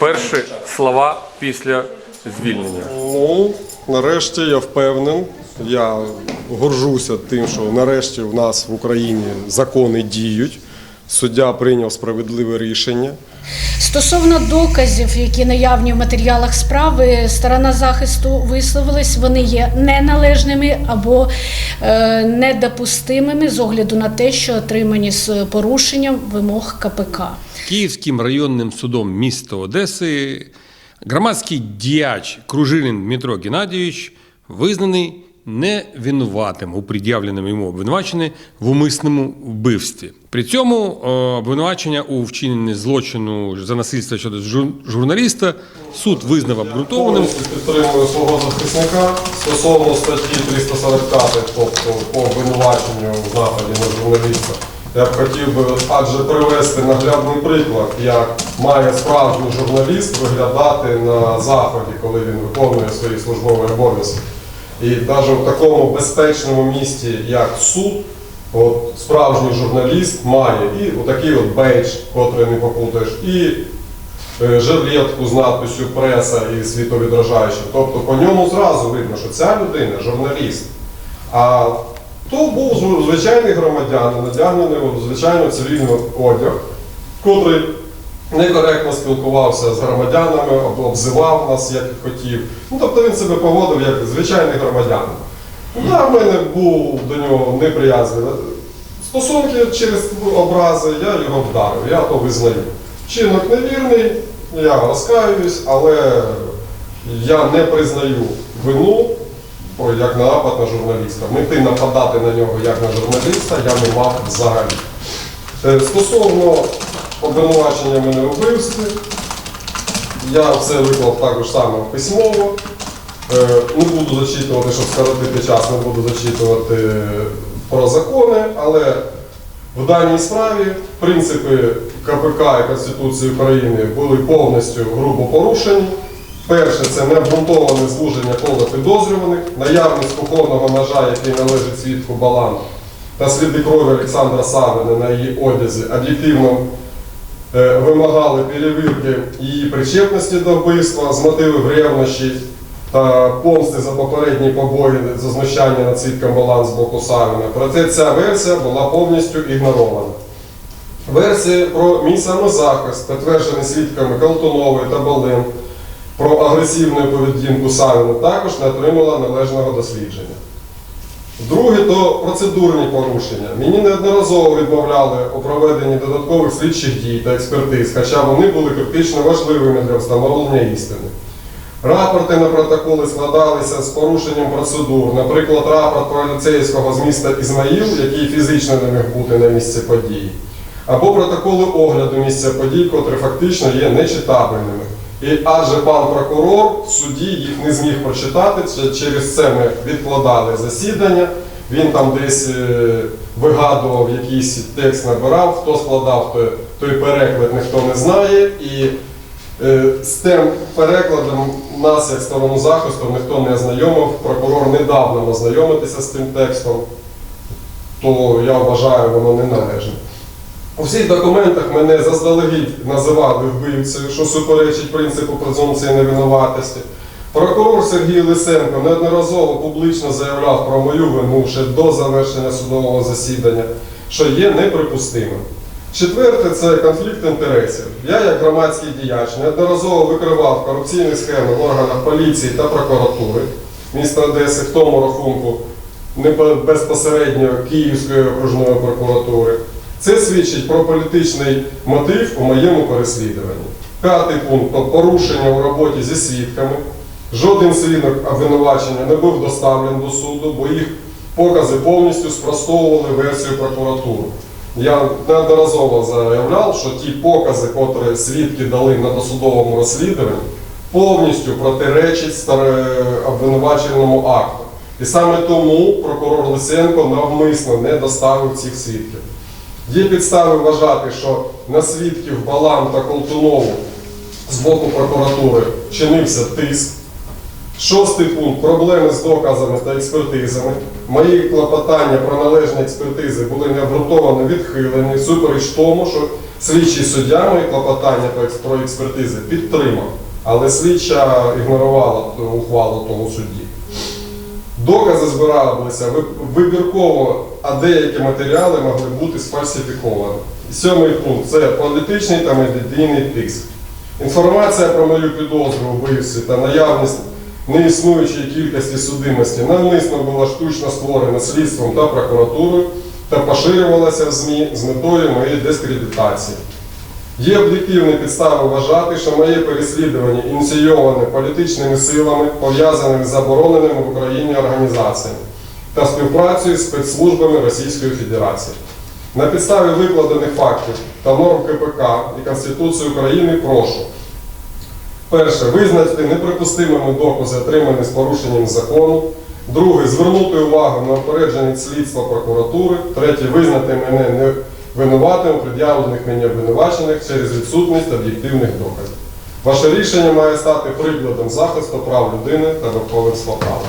перші слова після звільнення? Ну, нарешті я впевнений. Я горжуся тим, що нарешті в нас в Україні закони діють. Суддя прийняв справедливе рішення. Стосовно доказів, які наявні в матеріалах справи, сторона захисту висловилась, вони є неналежними або е, недопустимими з огляду на те, що отримані з порушенням вимог КПК. Київським районним судом міста Одеси громадський діяч Кружилін Дмитро Геннадійович визнаний невинуватим у пред'явленому йому обвинуваченні в умисному вбивстві. При цьому е, обвинувачення у вчиненні злочину за насильство щодо журналіста суд визнав обґрунтованим. Підтримую свого захисника стосовно статті 345, тобто по обвинуваченню в нападі на журналіста. Я б хотів би адже привести наглядний приклад, як має справжній журналіст виглядати на заході, коли він виконує свої службові обов'язки. І навіть в такому безпечному місті, як суд, от справжній журналіст має і отакий от бейдж, котрий не попутаєш, і е, жилетку з надписю преса і світовідражаючим. Тобто по ньому зразу видно, що ця людина журналіст. А то був звичайний громадянин, надягнений у звичайно цивільний одяг, котрий некоректно спілкувався з громадянами, об- обзивав нас, як хотів. Ну, тобто він себе поводив як звичайний громадянин. Да, в мене був до нього неприязний. Стосунки через образи, я його вдарив, я то визнаю. Чинок невірний, я розкаюсь, але я не признаю вину про як напад на журналіста. Мети нападати на нього як на журналіста я не мав взагалі. Е, Стосовно обвинувачення мене вбивстві, я все виклав також саме письмово. Е, Не буду зачитувати, щоб скоротити час, не буду зачитувати про закони, але в даній справі принципи КПК і Конституції України були повністю грубо порушені. Перше це необґрунтоване звуження кола підозрюваних, наявність кухонного ножа, який належить свідку Балан, та сліди крові Олександра Савина на її одязі об'єктивно е, вимагали перевірки її причетності до вбивства з мотивів ревнощі та помсти за попередні побої за знущання над свідком Балан з боку Савіна. Проте ця версія була повністю ігнорована. Версії про мій самозахист, підтверджені свідками Колтунової та Балин, про агресивну поведінку Савіна також не отримала належного дослідження. Друге то процедурні порушення. Мені неодноразово відмовляли у проведенні додаткових слідчих дій та експертиз, хоча вони були критично важливими для встановлення істини. Рапорти на протоколи складалися з порушенням процедур, наприклад, рапорт про ліцейського з міста Ізмаїл, який фізично не міг бути на місці події, або протоколи огляду місця подій, котрі фактично є нечитабельними. І адже пан прокурор в суді їх не зміг прочитати, через це ми відкладали засідання. Він там десь е, вигадував якийсь текст, набирав, хто складав, той, той переклад ніхто не знає. І Е, З тим перекладом нас, як сторону захисту, ніхто не ознайомив. Прокурор не дав нам ознайомитися з тим текстом, то я вважаю, воно не належне. У всіх документах мене заздалегідь називали вбивцею, що суперечить принципу презумпції невинуватості. Прокурор Сергій Лисенко неодноразово публічно заявляв про мою вину ще до завершення судового засідання, що є неприпустимим. Четверте це конфлікт інтересів. Я, як громадський діяч, неодноразово викривав корупційні схеми в органах поліції та прокуратури міста Одеси, в тому рахунку безпосередньо Київської окружної прокуратури. Це свідчить про політичний мотив у моєму переслідуванні. П'ятий пункт порушення у роботі зі свідками. Жоден свідок обвинувачення не був доставлений до суду, бо їх покази повністю спростовували версію прокуратури. Я неодноразово заявляв, що ті покази, котрі свідки дали на досудовому розслідуванні, повністю протиречать обвинувачувальному акту. І саме тому прокурор Лисенко навмисно не доставив цих свідків. Є підстави вважати, що на свідків Балан та Колтунову з боку прокуратури чинився тиск, Шостий пункт проблеми з доказами та експертизами. Мої клопотання про належні експертизи були необґрунтовано відхилені, супереч тому, що слідчий суддя мої клопотання про експертизи підтримав, але слідча ігнорувала ухвалу того судді. Докази збиралися вибірково, а деякі матеріали могли бути сфальсифіковані. Сьомий пункт це політичний та медійний тиск. Інформація про мою підозру у вбивстві та наявність неіснуючої кількості судимості навмисно була штучно створена слідством та прокуратурою та поширювалася в ЗМІ з метою моєї дискредитації. Є об'єктивні підстави вважати, що моє переслідування ініційоване політичними силами, пов'язаними з забороненими в Україні організаціями та співпрацею з спецслужбами Російської Федерації. На підставі викладених фактів та норм КПК і Конституції України прошу Перше, визнати неприпустимими докази, отримані з порушенням закону. Друге, звернути увагу на опередження слідства прокуратури. Третє, визнати мене невинуватим у пред'явлених мені обвинуваченнях через відсутність об'єктивних доказів. Ваше рішення має стати прикладом захисту прав людини та верховенства права.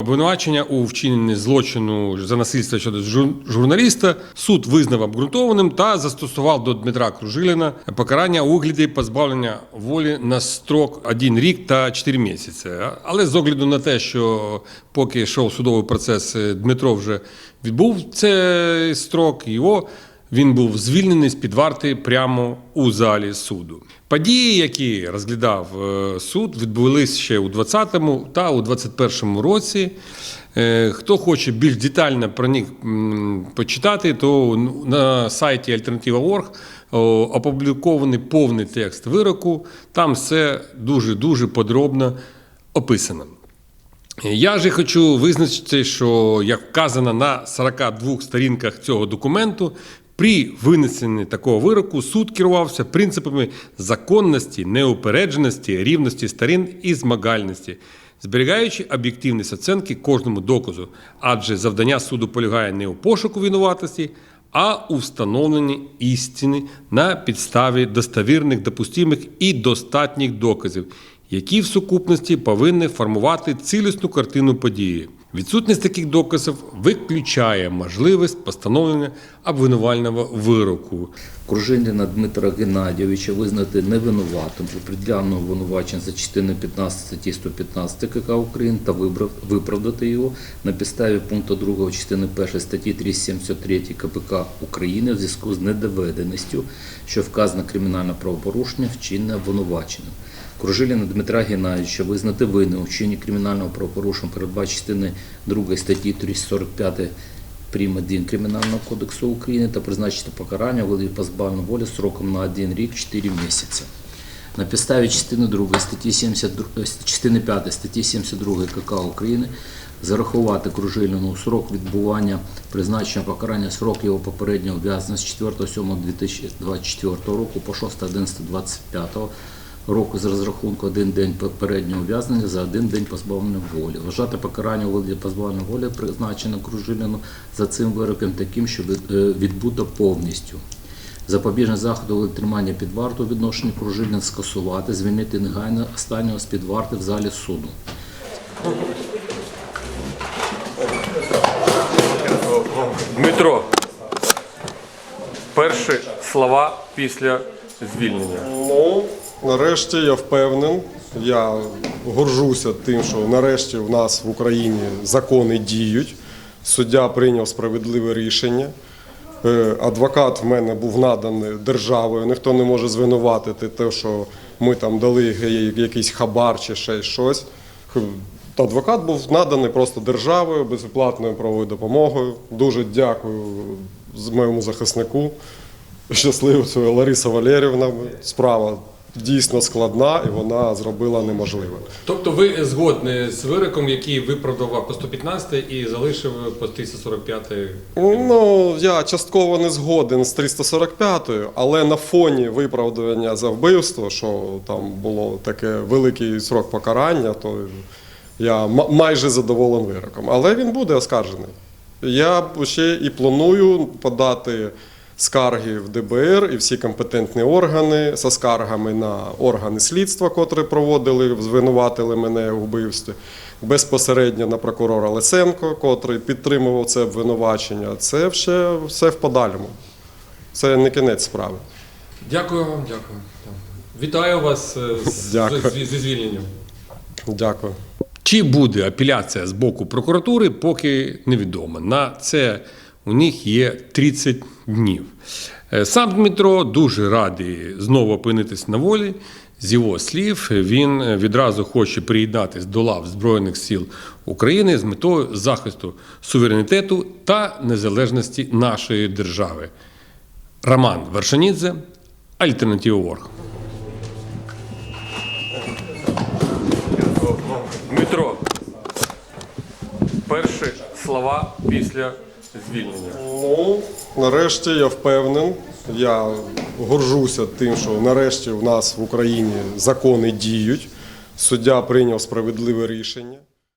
Обвинувачення у вчиненні злочину за насильство щодо журналіста суд визнав обґрунтованим та застосував до Дмитра Кружиліна покарання у вигляді позбавлення волі на строк 1 рік та 4 місяці. Але з огляду на те, що поки йшов судовий процес, е, Дмитро вже відбув цей строк, його він був звільнений з під варти прямо у залі суду. Події, які розглядав е, суд, відбулись ще у 20-му та у 21-му році. Е, Хто хоче більш детально про них почитати, то на сайті о, опублікований повний текст вироку. Там все дуже дуже подробно описано. Я же хочу визначити, що як вказано на 42 сторінках цього документу, при винесенні такого вироку суд керувався принципами законності, неупередженості, рівності сторін і змагальності, зберігаючи об'єктивність оцінки кожному доказу, адже завдання суду полягає не у пошуку винуватості, а у встановленні істини на підставі достовірних, допустимих і достатніх доказів, які в сукупності повинні формувати цілісну картину події. Відсутність таких доказів виключає можливість постановлення обвинувального вироку. Кружиліна Дмитра Геннадійовича визнати невинуватим у пред'явленому обвинуваченні за частиною 15 статті 115 КК України та виправдати його на підставі пункту 2 частини 1 статті 373 КПК України в зв'язку з недоведеністю, що вказане кримінальне правопорушення вчинне обвинуваченим. Кружиліна Дмитра Геннадійовича визнати винним у вчиненні кримінального правопорушення передбачено частини 2 статті 345 прим. 1 Кримінального кодексу України та призначити покарання вигляді позбавлення волі сроком на 1 рік 4 місяці. На підставі частини 2 статті 72, е, частини 5 статті 72 КК України зарахувати Кружиліну срок відбування призначення покарання срок його попереднього ув'язнення з 4.7.2024 року по 6.11.25 року з розрахунку один день попереднього ув'язнення за один день позбавлення волі. Вважати покарання у вигляді позбавлення волі призначено Кружиліну за цим вироком таким, що е, відбуто повністю. Запобіжний заход у тримання під варту у відношенні Кружиліна скасувати, звільнити негайно останнього з під варти в залі суду. Дмитро, перші слова після звільнення. Нарешті я впевнений. Я горжуся тим, що нарешті в нас в Україні закони діють. Суддя прийняв справедливе рішення. Е, Адвокат в мене був наданий державою. Ніхто не може звинуватити те, що ми там дали якийсь хабар чи ще щось. Адвокат був наданий просто державою безоплатною правовою допомогою. Дуже дякую моєму захиснику щасливцю Лариса Валерівна. Справа дійсно складна і вона зробила неможливе. Тобто ви згодні з вироком, який виправдав по 115 і залишив по 345 Ну, я частково не згоден з 345-ю, але на фоні виправдання за вбивство, що там було таке великий срок покарання, то я майже задоволений вироком. Але він буде оскаржений. Я ще і планую подати скарги в ДБР і всі компетентні органи зі скаргами на органи слідства, котрі проводили, звинуватили мене у вбивстві, безпосередньо на прокурора Лисенко, котрий підтримував це обвинувачення. Це ще все в подальому. Це не кінець справи. Дякую вам, дякую. Вітаю вас е, з, Дякую. з- зі звільненням. Дякую. Чи буде апеляція з боку прокуратури, поки невідомо. На це у них є 30 днів. Е, Сам Дмитро дуже радий знову опинитись на волі. З його слів, він відразу хоче приєднатись до лав Збройних сил України з метою захисту суверенітету та незалежності нашої держави. Роман Вершанідзе, Альтернатива Ворг. Дмитро, перші слова після звільнення. Ну, нарешті я впевнений. Я горжуся тим, що нарешті в нас в Україні закони діють. Суддя прийняв справедливе рішення.